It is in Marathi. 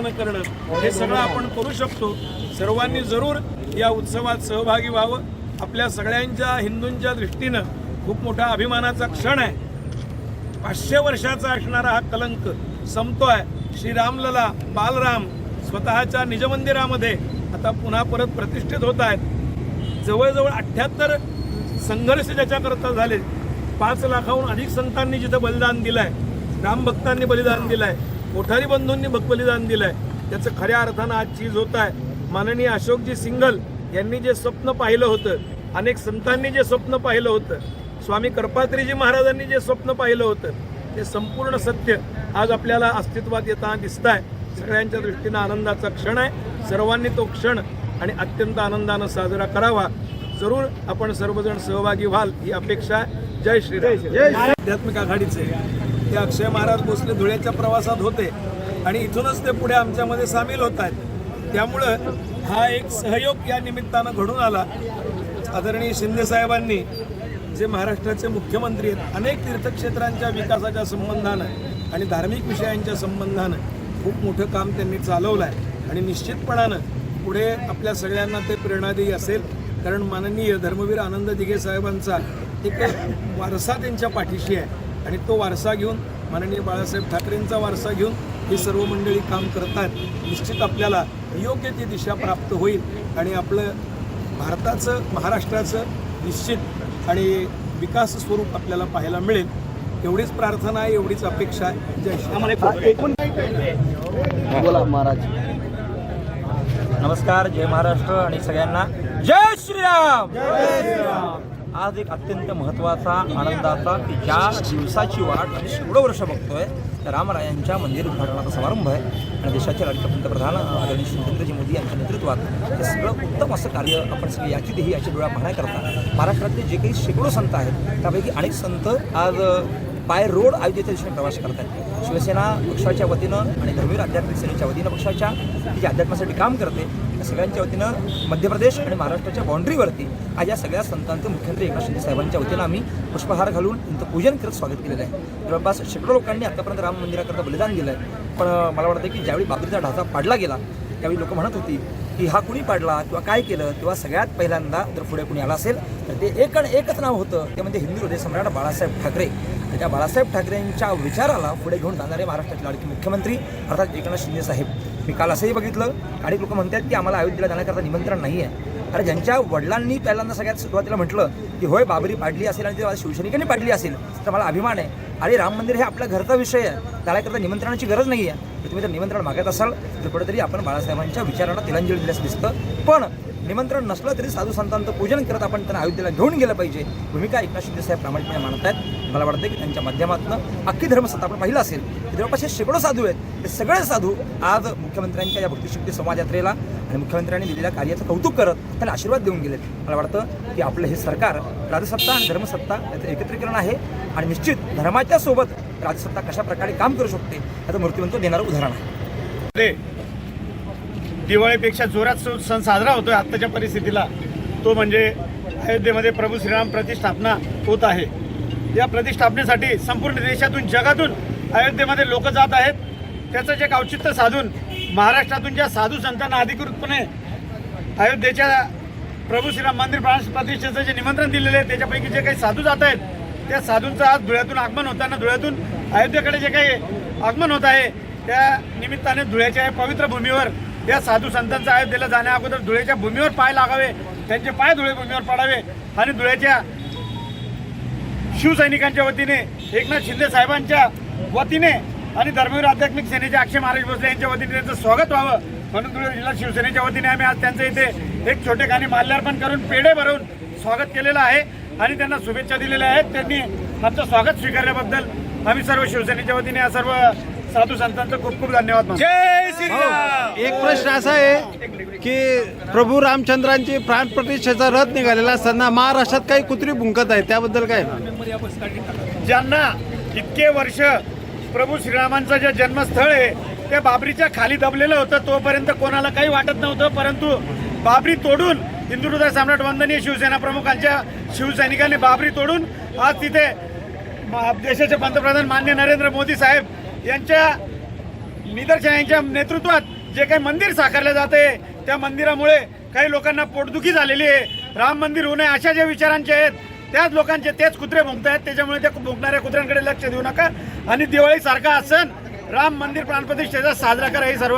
निमित्तानं करणं हे सगळं आपण करू शकतो. सर्वांनी जरूर या उत्सवात सहभागी व्हावं. आपल्या सगळ्यांच्या हिंदूंच्या दृष्टीनं खूप मोठा अभिमानाचा क्षण आहे. पाचशे वर्षाचा असणारा हा कलंक संपतोय. श्रीरामलला बालराम स्वतःच्या निजमंदिरामध्ये आता पुन्हा परत प्रतिष्ठित होत आहेत. जवळजवळ अठ्ठ्याहत्तर संघर्ष ज्याच्याकरता झाले पाच लाखाहून अधिक संतांनी जिथं बलिदान दिलं आहे रामभक्तांनी बलिदान दिलं आहे कोठारी बंधूंनी बलिदान दिलंय. त्याचं खऱ्या अर्थानं आज चीज होत आहे. माननीय अशोकजी सिंगल यांनी जे स्वप्न पाहिलं होतं अनेक संतांनी जे स्वप्न पाहिलं होतं स्वामी कर्पात्रीजी महाराजांनी जे स्वप्न पाहिलं होतं ते संपूर्ण सत्य आज आपल्याला अस्तित्वात येताना दिसत आहे सगळ्यांच्या दृष्टीनं आनंदाचा क्षण आहे. सर्वांनी तो क्षण आणि अत्यंत आनंदानं साजरा करावा. जरूर आपण सर्वजण सहभागी व्हाल ही अपेक्षा आहे. जय श्रीराम. जय आध्यात्मिक आघाडीचे. ते अक्षय महाराज भोसले धुळ्याच्या प्रवासात होते आणि इथूनच ते पुढे आमच्यामध्ये सामील होत आहेत. त्यामुळं हा एक सहयोग या निमित्तानं घडून आला. आदरणीय शिंदे साहेबांनी जे महाराष्ट्राचे मुख्यमंत्री आहेत अनेक तीर्थक्षेत्रांच्या विकासाच्या संबंधानं आणि धार्मिक विषयांच्या संबंधानं खूप मोठं काम त्यांनी चालवलं आहे. आणि निश्चितपणानं पुढे आपल्या सगळ्यांना ते प्रेरणादायी असेल. कारण माननीय धर्मवीर आनंद दिघे साहेबांचा एक वारसा त्यांच्या पाठीशी आहे. आणि तो वारसा घेऊन माननीय बाळासाहेब ठाकरेंचा वारसा घेऊन ही सर्व मंडळी काम करतात निश्चित आपल्याला योग्य ती दिशा प्राप्त होईल आणि आपलं भारताचं महाराष्ट्राचं निश्चित आणि विकास स्वरूप आपल्याला पाहायला मिळेल. एवढीच प्रार्थना आहे एवढीच अपेक्षा आहे. जय श्री बोला महाराज. नमस्कार जय महाराष्ट्र आणि सगळ्यांना जय श्रीराम आज एक अत्यंत महत्त्वाचा आनंदाचा की ज्या दिवसाची वाट आणि शेकडो वर्ष बघतोय रामरायांच्या मंदिर उद्घाटनाचा समारंभ आहे. आणि देशाचे राज्य पंतप्रधान आदरणीय श्री नरेंद्रजी मोदी यांच्या नेतृत्वात हे सगळं उत्तम असं कार्य आपण सगळे याची देही याची डोळा पाहण्याकरता महाराष्ट्रातले जे काही शेकडो संत आहेत त्यापैकी अनेक संत आज बाय रोड अयोध्येच्या दिशेने प्रवास करत आहेत शिवसेना पक्षाच्या वतीनं आणि धर्मवीर आध्यात्मिक सेनेच्या वतीनं पक्षाच्या ती जी अध्यात्मासाठी काम करते सगळ्यांच्या वतीनं मध्य प्रदेश आणि महाराष्ट्राच्या बाँड्रीवरती आज या सगळ्या संतांचं मुख्यमंत्री एकनाथ शिंदे साहेबांच्या वतीनं आम्ही पुष्पहार घालून त्यांचं पूजन करत स्वागत केलेलं आहे. जवळपास शेकडो लोकांनी आतापर्यंत राम मंदिराकरता बलिदान दिलं आहे पण मला वाटतं की ज्यावेळी बाबरीचा ढाचा पाडला गेला त्यावेळी लोक म्हणत होती की हा कुणी पाडला किंवा काय केलं तेव्हा सगळ्यात पहिल्यांदा जर पुढे कुणी आला असेल तर ते एक आणि एकच नाव होतं. ते म्हणजे हिंदू हृदय सम्राट बाळासाहेब ठाकरे. त्या बाळासाहेब ठाकरेंच्या विचाराला पुढे घेऊन जाणारे महाराष्ट्राचे लाडके मुख्यमंत्री अर्थात एकनाथ शिंदे साहेब. मी काल असंही बघितलं. आणि लोक म्हणतात की आम्हाला अयोध्येला जाण्याकरता निमंत्रण नाही आहे अरे ज्यांच्या वडिलांनी पहिल्यांदा सगळ्यात सुरुवातीला म्हटलं की होय बाबरी पाडली असेल आणि तेव्हा शिवसैनिकांनी पाडली असेल तर मला अभिमान आहे. अरे राम मंदिर हे आपल्या घरचा विषय आहे. त्याला निमंत्रणाची गरज नाही आहे तुम्ही जर निमंत्रण मागत असाल तर कुठेतरी आपण बाळासाहेबांच्या विचारांना तिलांजली दिल्याचं दिसतं. पण निमंत्रण नसलं तरी साधू संतांचं पूजन करत आपण त्यांना अयोध्येला घेऊन गेलं पाहिजे. भूमिका एकनाथ शिंदे साहेब प्रामाणिकपणे मानत आहेत मला वाटतं की त्यांच्या माध्यमातून अख्खी धर्मसत्ता आपण पाहिलं असेल. की जवळपास हे शेकडो साधू आहेत. ते सगळे साधू आज मुख्यमंत्र्यांच्या या भक्तिशक्ती संवाद यात्रेला आणि मुख्यमंत्र्यांनी दिलेल्या कार्याचं कौतुक करत त्यांना आशीर्वाद देऊन गेलेत. मला वाटतं की आपलं हे सरकार राजसत्ता आणि धर्मसत्ता याचं एकत्रीकरण आहे. आणि निश्चित धर्माच्या सोबत राजसत्ता कशा प्रकारे काम करू शकते याचं मूर्तिमंत देणारं उदाहरण आहे. दिवाळीपेक्षा जोरात सण सण साजरा होतोय आत्ताच्या परिस्थितीला. तो म्हणजे अयोध्येमध्ये प्रभू श्रीराम प्रतिष्ठापना होत आहे. या प्रतिष्ठापनेसाठी संपूर्ण देशातून जगातून अयोध्येमध्ये लोक जात आहेत. त्याचं जे औचित्य साधून महाराष्ट्रातून ज्या साधू संतांना अधिकृतपणे अयोध्येच्या प्रभू श्रीराम मंदिर प्राण प्रतिष्ठेचं जे निमंत्रण दिलेलं आहे त्याच्यापैकी जे काही साधू जात आहेत त्या साधूंचं आज धुळ्यातून आगमन होताना धुळ्यातून अयोध्येकडे जे काही आगमन होत आहे त्या निमित्ताने धुळ्याच्या या पवित्र भूमीवर या साधू संतांचं अयोध्येला जाण्या अगोदर धुळ्याच्या भूमीवर पाय लागावे त्यांचे पाय धुळे भूमीवर पडावे आणि धुळ्याच्या शिवसैनिकांच्या वतीने एकनाथ शिंदे साहेबांच्या वतीने आणि धर्मवीर आध्यात्मिक सेनेचे अक्षय महाराज भोसले यांच्या वतीने त्यांचं स्वागत व्हावं. म्हणून धुळे जिल्हा शिवसेनेच्या वतीने आम्ही आज त्यांचं इथे एक छोटे गाणी माल्यार्पण करून पेढे भरून स्वागत केलेलं आहे. आणि त्यांना शुभेच्छा दिलेल्या आहेत. त्यांनी आमचं स्वागत स्वीकारल्याबद्दल आम्ही सर्व शिवसेनेच्या वतीने या सर्व साधू संतांचं खूप खूप धन्यवाद मानतो. एक प्रश्न असा आहे की प्रभू रामचंद्रांची प्राण प्रतिष्ठेचा रथ निघालेला असताना महाराष्ट्रात काही कुत्री भुंकत आहे त्याबद्दल काय ज्यांना इतके वर्ष प्रभू श्रीरामांचं जे जन्मस्थळ आहे ते बाबरीच्या खाली दबलेलं होतं तोपर्यंत कोणाला काही वाटत नव्हतं परंतु बाबरी तोडून हिंदू हृदय सम्राट वंदनीय शिवसेना प्रमुखांच्या शिवसैनिकांनी बाबरी तोडून आज तिथे देशाचे पंतप्रधान मान्य नरेंद्र मोदी साहेब यांच्या निदर्शन यांच्या नेतृत्वात जे काही मंदिर साकारलं जाते त्या मंदिरामुळे काही लोकांना पोटदुखी झालेली आहे. राम मंदिर होऊ नये अशा ज्या विचारांचे आहेत त्याच लोकांचे तेच कुत्रे भुंकत आहेत त्याच्यामुळे त्या भुंकणाऱ्या कुत्र्यांकडे लक्ष देऊ नका. आणि दिवाळी सारखा हा सण राम मंदिर प्राणप्रतिष्ठेचा साजरा करा ही सर्व